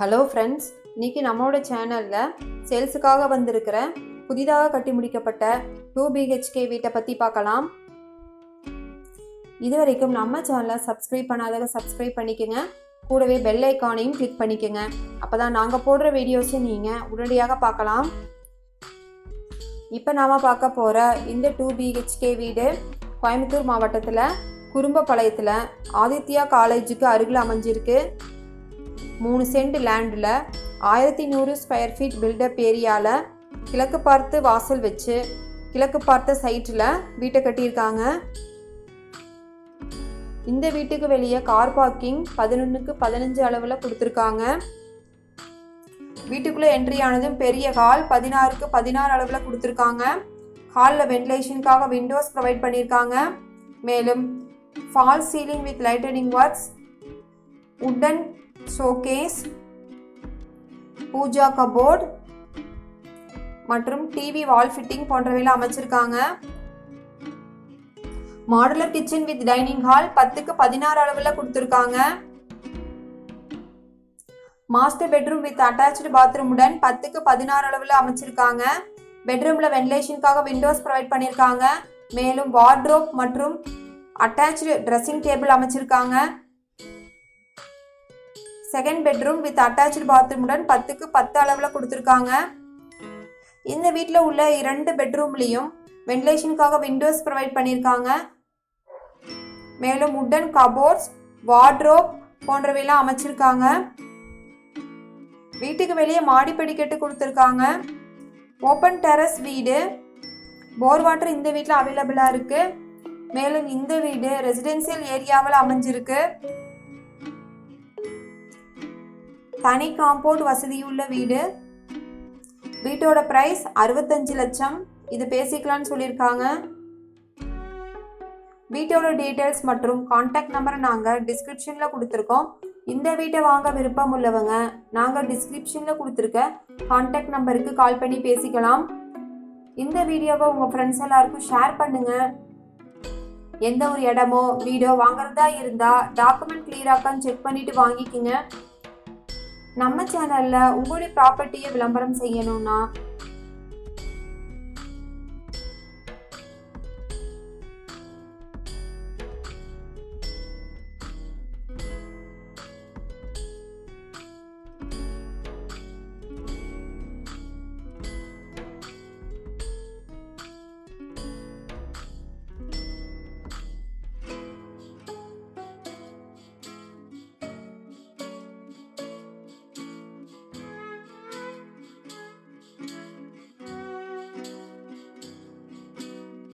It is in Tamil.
ஹலோ ஃப்ரெண்ட்ஸ் இன்னைக்கு நம்மளோட சேனலில் சேல்ஸுக்காக வந்திருக்கிற புதிதாக கட்டி முடிக்கப்பட்ட டூ பிஹெச்கே வீட்டை பற்றி பார்க்கலாம். இது வரைக்கும் நம்ம சேனலை சப்ஸ்கிரைப் பண்ணாதவங்க சப்ஸ்கிரைப் பண்ணிக்கோங்க. கூடவே பெல் ஐக்கானையும் கிளிக் பண்ணிக்கோங்க. அப்போ தான் நாங்கள் போடுற வீடியோஸை நீங்கள் உடனடியாக பார்க்கலாம். இப்போ நாம் பார்க்க போகிற இந்த டூ பிஹெச்கே வீடு கோயம்புத்தூர் மாவட்டத்தில் குறும்பபாளையத்தில் ஆதித்யா காலேஜுக்கு அருகில் அமைஞ்சிருக்கு. மூணு சென்ட் லேண்டில் ஆயிரத்தி நூறு ஸ்கொயர் ஃபீட் பில்டப் ஏரியாவில் கிழக்கு பார்த்து வாசல் வச்சு கிழக்கு பார்த்த சைட்டில் வீட்டை கட்டியிருக்காங்க. இந்த வீட்டுக்கு வெளியே கார் பார்க்கிங் பதினொன்றுக்கு பதினஞ்சு அளவில் கொடுத்துருக்காங்க. வீட்டுக்குள்ளே என்ட்ரி ஆனதும் பெரிய ஹால் பதினாறுக்கு பதினாறு அளவில் கொடுத்துருக்காங்க. ஹாலில் வென்டிலேஷனுக்காக விண்டோஸ் ப்ரொவைட் பண்ணியிருக்காங்க. மேலும் fall ceiling with lightning works wooden showcase pooja cupboard மற்றும் டிவி வால் ஃபிட்டிங் போன்றவையில் அமைச்சிருக்காங்க. Modular kitchen with dining hall பத்துக்கு பதினாறு அளவில் கொடுத்துருக்காங்க. மாஸ்டர் பெட்ரூம் வித் அட்டாச்சு பாத்ரூமுடன் பத்துக்கு பதினாறு அளவில் அமைச்சிருக்காங்க. பெட்ரூமில் வென்டிலேஷனுக்காக விண்டோஸ் ப்ரொவைட் பண்ணியிருக்காங்க மேலும் வார்ட்ரோப் மற்றும் அட்டாச்சு ட்ரெஸ்ஸிங் டேபிள் அமைச்சிருக்காங்க. செகண்ட் பெட்ரூம் வித் அட்டாச்சு பாத்ரூமுடன் பத்துக்கு பத்து அளவில் கொடுத்துருக்காங்க. இந்த வீட்டில் உள்ள இரண்டு பெட்ரூம்லேயும் வென்டிலேஷனுக்காக விண்டோஸ் ப்ரொவைட் பண்ணியிருக்காங்க. மேலும் உட்டன் கபோர்ட்ஸ் வார்ட்ரோப் போன்றவையெல்லாம் அமைச்சிருக்காங்க. வீட்டுக்கு வெளியே மாடி படிக்கட்டு கொடுத்துருக்காங்க. ஓப்பன் டெரஸ் வீடு. போர் வாட்டர் இந்த வீட்டில் அவைலபிளாக இருக்குது மேலும் இந்த வீடு ரெசிடென்சியல் ஏரியாவில் அமைஞ்சிருக்கு. தனி காம்பவுண்ட் வசதியுள்ள வீடு. வீட்டோட ப்ரைஸ் அறுபத்தஞ்சு லட்சம். இது பேசிக்கலாம்னு சொல்லியிருக்காங்க. வீட்டோட டீட்டெயில்ஸ் மற்றும் காண்டாக்ட் நம்பரை நாங்கள் டிஸ்கிரிப்ஷனில் கொடுத்துருக்கோம். இந்த வீட்டை வாங்க விருப்பம் உள்ளவங்க நாங்கள் டிஸ்கிரிப்ஷனில் கொடுத்துருக்க காண்டாக்ட் நம்பருக்கு கால் பண்ணி பேசிக்கலாம். இந்த வீடியோவை உங்கள் ஃப்ரெண்ட்ஸ் எல்லாருக்கும் ஷேர் பண்ணுங்கள் எந்த ஒரு இடமோ வீடோ வாங்குறதா இருந்தால் டாக்குமெண்ட் கிளியராக்கான்னு செக் பண்ணிவிட்டு வாங்கிக்கிங்க. நம்ம சேனலில் உங்களுடைய ப்ராப்பர்ட்டியை விளம்பரம் செய்யணும்னா